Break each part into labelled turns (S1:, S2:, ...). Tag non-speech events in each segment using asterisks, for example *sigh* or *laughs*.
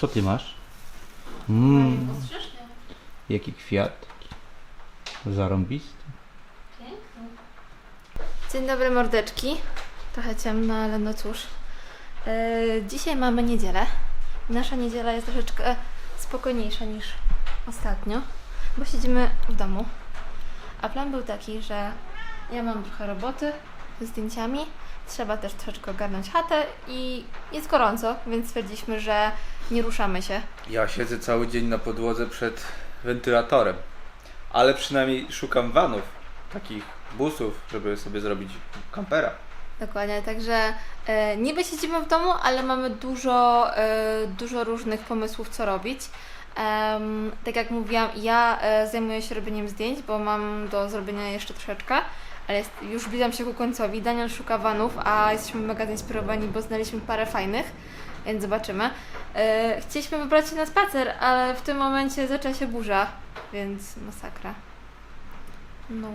S1: Co ty masz? Mm, jaki kwiat. Zarąbisty.
S2: Piękny. Dzień dobry mordeczki. Trochę ciemno, ale no cóż. Yy, dzisiaj mamy niedzielę. Nasza niedziela jest troszeczkę spokojniejsza niż ostatnio, bo siedzimy w domu. A plan był taki, że ja mam trochę roboty z zdjęciami. Trzeba też troszeczkę ogarnąć chatę i jest gorąco, więc stwierdziliśmy, że nie ruszamy się.
S3: Ja siedzę cały dzień na podłodze przed wentylatorem, ale przynajmniej szukam vanów, takich busów, żeby sobie zrobić kampera.
S2: Dokładnie, także e, niby siedzimy w domu, ale mamy dużo, e, dużo różnych pomysłów, co robić. Em, tak jak mówiłam, ja e, zajmuję się robieniem zdjęć, bo mam do zrobienia jeszcze troszeczkę, ale jest, już zbliżam się ku końcowi. Daniel szuka vanów, a jesteśmy mega zainspirowani, bo znaleźliśmy parę fajnych, więc zobaczymy. E, chcieliśmy wybrać się na spacer, ale w tym momencie zaczęła się burza, więc masakra. No.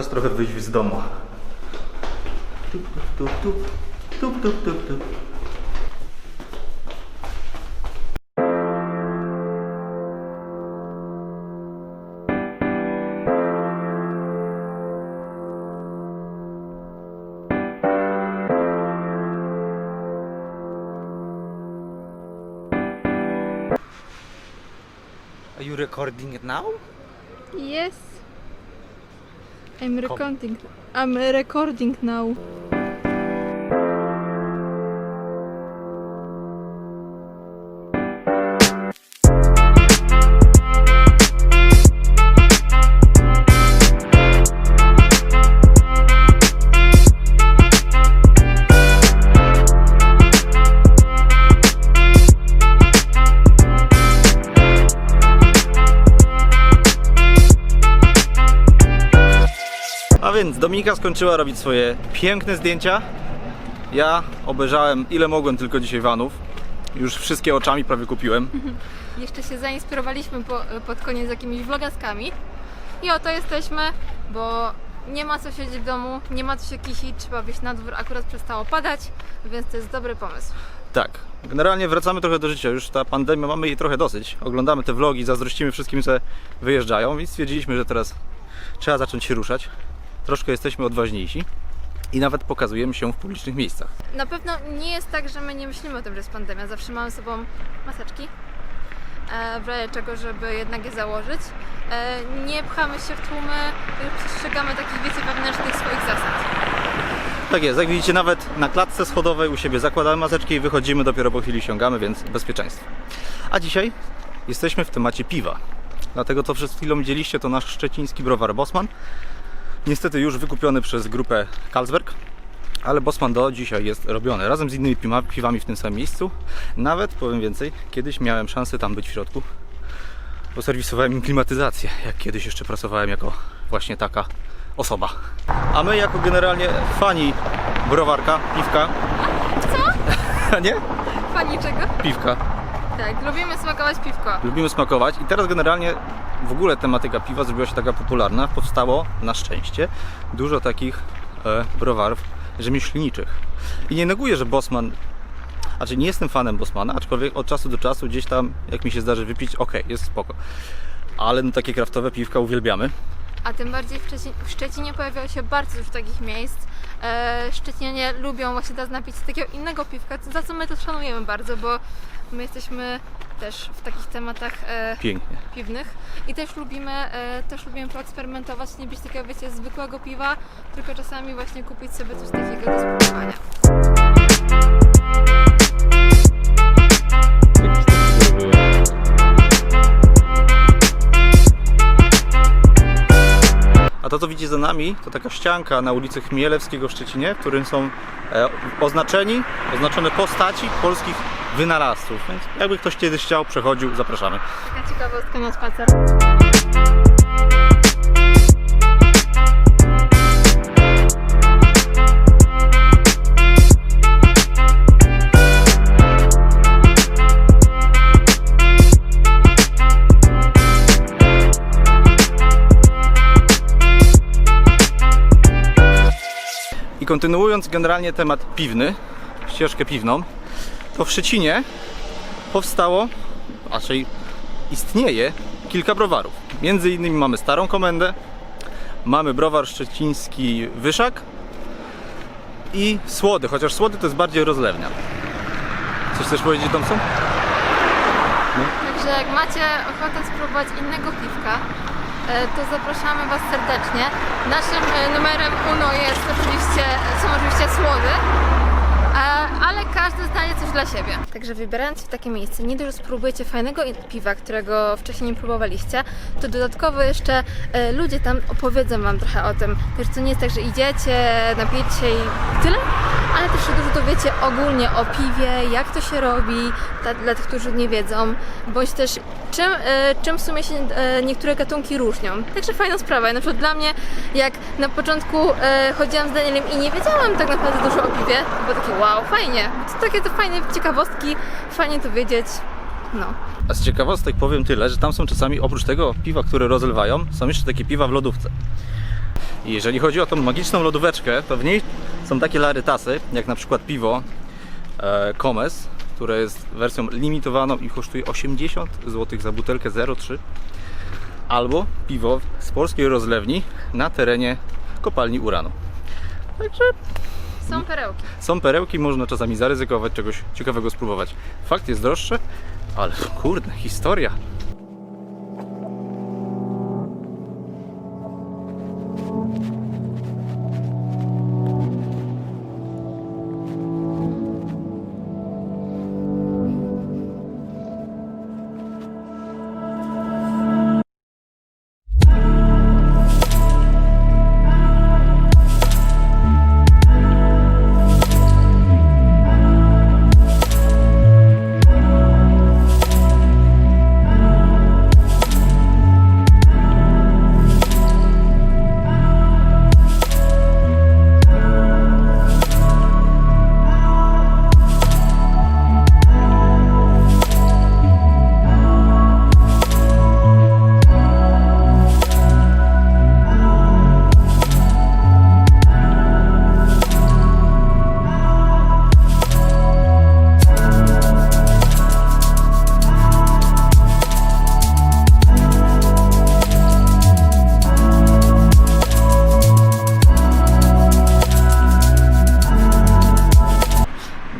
S1: Czas trochę wyjść z domu. Tup, tup, tup, tup, tup, tup, tup.
S3: Are you recording it now?
S2: Yes. I'm recording. I'm recording now.
S1: A więc Dominika skończyła robić swoje piękne zdjęcia. Ja obejrzałem ile mogłem tylko dzisiaj vanów. Już wszystkie oczami prawie kupiłem. *laughs*
S2: Jeszcze się zainspirowaliśmy po, pod koniec jakimiś vlogaskami. I oto jesteśmy, bo nie ma co siedzieć w domu, nie ma co się kisić, trzeba wyjść na dwór, akurat przestało padać, więc to jest dobry pomysł.
S1: Tak, generalnie wracamy trochę do życia. Już ta pandemia, mamy jej trochę dosyć. Oglądamy te vlogi, zazdrościmy wszystkim, co wyjeżdżają, więc stwierdziliśmy, że teraz trzeba zacząć się ruszać. Troszkę jesteśmy odważniejsi i nawet pokazujemy się w publicznych miejscach.
S2: Na pewno nie jest tak, że my nie myślimy o tym, że jest pandemia. Zawsze mamy sobą maseczki, e, w razie czego, żeby jednak je założyć. E, nie pchamy się w tłumy, przestrzegamy takich, wiecie, wewnętrznych swoich zasad.
S1: Tak jest, jak widzicie, nawet na klatce schodowej u siebie zakładamy maseczki i wychodzimy, dopiero po chwili ściągamy, więc bezpieczeństwo. A dzisiaj jesteśmy w temacie piwa. Dlatego to przed chwilą widzieliście, to nasz szczeciński browar Bosman. Niestety już wykupiony przez grupę Carlsberg, ale Bosman do dzisiaj jest robiony razem z innymi piwa- piwami w tym samym miejscu. Nawet, powiem więcej, kiedyś miałem szansę tam być w środku, bo serwisowałem im klimatyzację, jak kiedyś jeszcze pracowałem jako właśnie taka osoba. A my jako generalnie fani browarka, piwka. Co? *laughs* nie?
S2: Pani czego?
S1: Piwka.
S2: Tak, lubimy smakować piwko.
S1: Lubimy smakować i teraz generalnie w ogóle tematyka piwa zrobiła się taka popularna. Powstało na szczęście dużo takich e, browarów rzemieślniczych. I nie neguję, że Bosman znaczy nie jestem fanem Bosmana, aczkolwiek od czasu do czasu gdzieś tam, jak mi się zdarzy wypić, ok, jest spoko. Ale no, takie kraftowe piwka uwielbiamy.
S2: A tym bardziej w, Szczecin- w Szczecinie pojawiało się bardzo dużo takich miejsc. E, Szczecinianie lubią właśnie teraz napić takiego innego piwka, za co my to szanujemy bardzo, bo my jesteśmy też w takich tematach e,
S1: Pięknie.
S2: piwnych i też lubimy, e, też lubimy poeksperymentować, nie pić takiego, wiecie, zwykłego piwa, tylko czasami właśnie kupić sobie coś takiego do spróbowania.
S1: A to, co widzicie za nami, to taka ścianka na ulicy Chmielewskiego w Szczecinie, w którym są e, oznaczeni, oznaczone postaci polskich wynalazców. Więc jakby ktoś kiedyś chciał, przechodził, zapraszamy.
S2: Taka ciekawostka na spacer.
S1: Kontynuując generalnie temat piwny, ścieżkę piwną, to w Szczecinie powstało, raczej istnieje kilka browarów. Między innymi mamy Starą Komendę, mamy browar szczeciński Wyszak i Słody, chociaż Słody to jest bardziej rozlewnia. Coś chcesz powiedzieć, Thompson?
S2: Także jak macie ochotę spróbować innego piwka, e, to zapraszamy Was serdecznie. Naszym e, numerem UNO jest oczywiście, są oczywiście słody, ale każdy znajdzie coś dla siebie. Także wybierając się w takie miejsce, nie dość, spróbujecie fajnego piwa, którego wcześniej nie próbowaliście, to dodatkowo jeszcze e, ludzie tam opowiedzą Wam trochę o tym. Także to nie jest tak, że idziecie, napijecie i tyle, ale też dużo dowiecie ogólnie o piwie, jak to się robi, dla, tych, którzy nie wiedzą, bądź też czym, e, czym w sumie się e, niektóre gatunki różnią. Także fajna sprawa. Na przykład dla mnie, jak na początku e, chodziłam z Danielem i nie wiedziałam tak naprawdę dużo o piwie, to było takie wow, fajnie. To takie to fajne ciekawostki, fajnie to wiedzieć. No.
S1: A z ciekawostek powiem tyle, że tam są czasami oprócz tego piwa, które rozlewają, są jeszcze takie piwa w lodówce. I jeżeli chodzi o tą magiczną lodóweczkę, to w niej są takie larytasy, jak na przykład piwo e, Comes, które jest wersją limitowaną i kosztuje 80 zł za butelkę 0,3 albo piwo z polskiej rozlewni na terenie kopalni uranu. Także
S2: Są perełki.
S1: są perełki, można czasami zaryzykować, czegoś ciekawego spróbować. Fakt jest droższy, ale kurde, historia.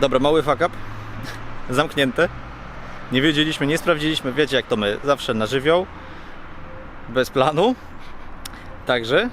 S1: Dobra, mały fuck up. *laughs* Zamknięte. Nie wiedzieliśmy, nie sprawdziliśmy, wiecie jak to my, zawsze na żywioł. Bez planu. Także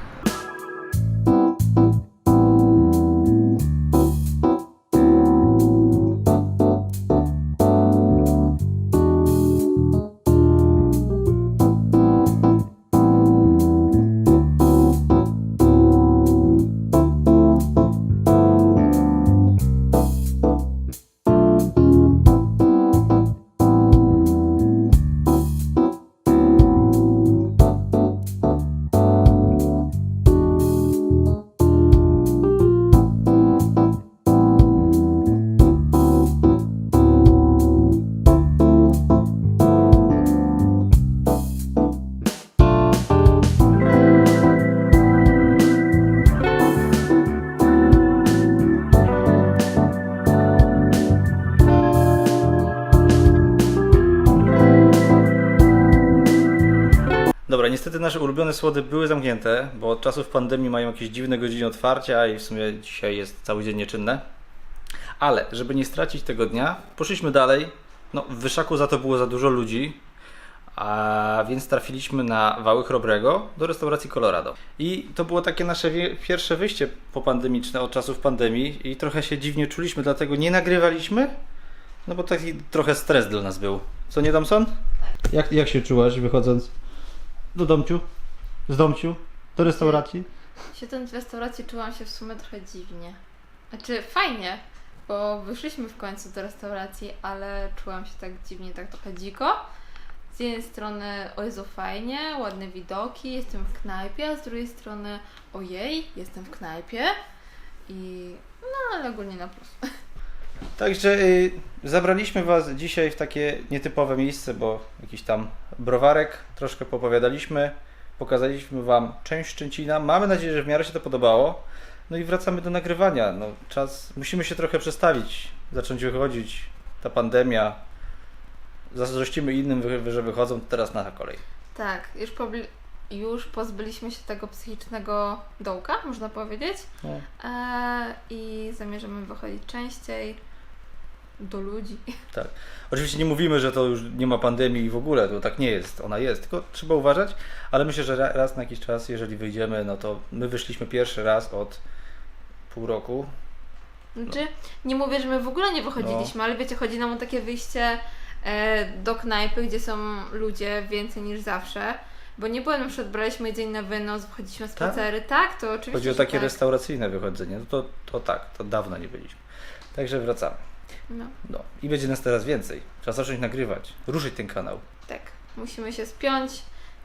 S1: Dobra, niestety nasze ulubione słody były zamknięte, bo od czasów pandemii mają jakieś dziwne godziny otwarcia i w sumie dzisiaj jest cały dzień nieczynne. Ale, żeby nie stracić tego dnia, poszliśmy dalej. No, w Wyszaku za to było za dużo ludzi, a więc trafiliśmy na Wały Chrobrego do restauracji Colorado. I to było takie nasze pierwsze wyjście popandemiczne od czasów pandemii i trochę się dziwnie czuliśmy, dlatego nie nagrywaliśmy, no bo taki trochę stres dla nas był. Co nie, Thompson? Jak, jak się czułaś wychodząc do domciu, z domciu, do restauracji?
S2: Siedząc w restauracji czułam się w sumie trochę dziwnie. Znaczy fajnie, bo wyszliśmy w końcu do restauracji, ale czułam się tak dziwnie, tak trochę dziko. Z jednej strony, o Jezu, fajnie, ładne widoki, jestem w knajpie, a z drugiej strony, ojej, jestem w knajpie i no, ale ogólnie na plus.
S1: Także y, zabraliśmy Was dzisiaj w takie nietypowe miejsce, bo jakiś tam browarek, troszkę popowiadaliśmy, pokazaliśmy Wam część Szczęcina. Mamy nadzieję, że w miarę się to podobało. No i wracamy do nagrywania. No, czas, musimy się trochę przestawić, zacząć wychodzić. Ta pandemia, zazdrościmy innym, że wychodzą, to teraz nasza kolej.
S2: Tak, już, pobli- już pozbyliśmy się tego psychicznego dołka, można powiedzieć.
S1: No.
S2: Eee, I zamierzamy wychodzić częściej do ludzi.
S1: Tak. Oczywiście nie mówimy, że to już nie ma pandemii i w ogóle, to tak nie jest. Ona jest, tylko trzeba uważać, ale myślę, że ra- raz na jakiś czas, jeżeli wyjdziemy, no to my wyszliśmy pierwszy raz od pół roku.
S2: Znaczy, nie mówię, że my w ogóle nie wychodziliśmy, ale wiecie, chodzi nam o takie wyjście e, do knajpy, gdzie są ludzie więcej niż zawsze. Bo nie byłem, na przykład braliśmy jedzenie na wynos, wychodziliśmy na spacery, tak? To oczywiście.
S1: Chodzi o takie
S2: tak.
S1: restauracyjne wychodzenie. No to, to tak, to dawno nie byliśmy. Także wracamy.
S2: No,
S1: No i będzie nas teraz więcej. Trzeba zacząć nagrywać, ruszyć ten kanał.
S2: tak. Musimy się spiąć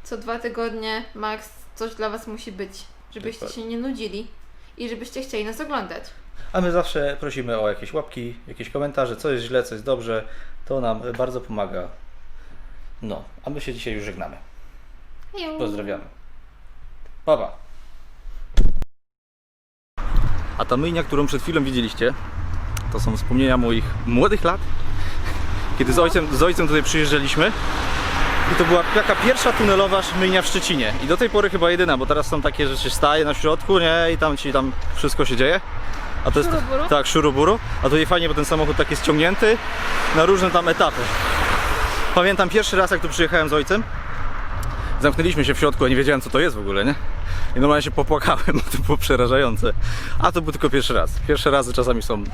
S2: co dwa tygodnie, max coś dla Was musi być, żebyście
S1: Dokładnie.
S2: się nie nudzili i żebyście chcieli nas oglądać.
S1: A my zawsze prosimy o jakieś łapki, jakieś komentarze, co jest źle, co jest dobrze. To nam bardzo pomaga. No, a my się dzisiaj już żegnamy.
S2: Ju.
S1: Pozdrawiamy. Baba. A ta myjnia, którą przed chwilą widzieliście, to są wspomnienia moich młodych lat, kiedy z ojcem, z ojcem tutaj przyjeżdżaliśmy. I to była taka pierwsza tunelowa myjnia w Szczecinie. I do tej pory chyba jedyna, bo teraz są takie rzeczy, staje na środku, nie? I tam ci tam wszystko się dzieje. A to jest
S2: Szuruburu?
S1: tak, szuruburu. A tutaj fajnie, bo ten samochód tak jest ciągnięty na różne tam etapy. Pamiętam pierwszy raz, jak tu przyjechałem z ojcem, Zamknęliśmy się w środku, a nie wiedziałem co to jest w ogóle, nie? I normalnie się popłakałem, *laughs* bo to było przerażające. A to był tylko pierwszy raz. Pierwsze razy czasami są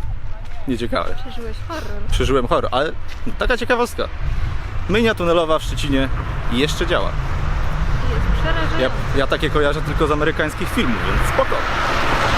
S1: nieciekawe.
S2: Przeżyłeś horror.
S1: Przeżyłem horror, ale taka ciekawostka. Myjnia tunelowa w Szczecinie jeszcze działa.
S2: Jest przerażające.
S1: Ja, ja takie kojarzę tylko z amerykańskich filmów, więc spoko.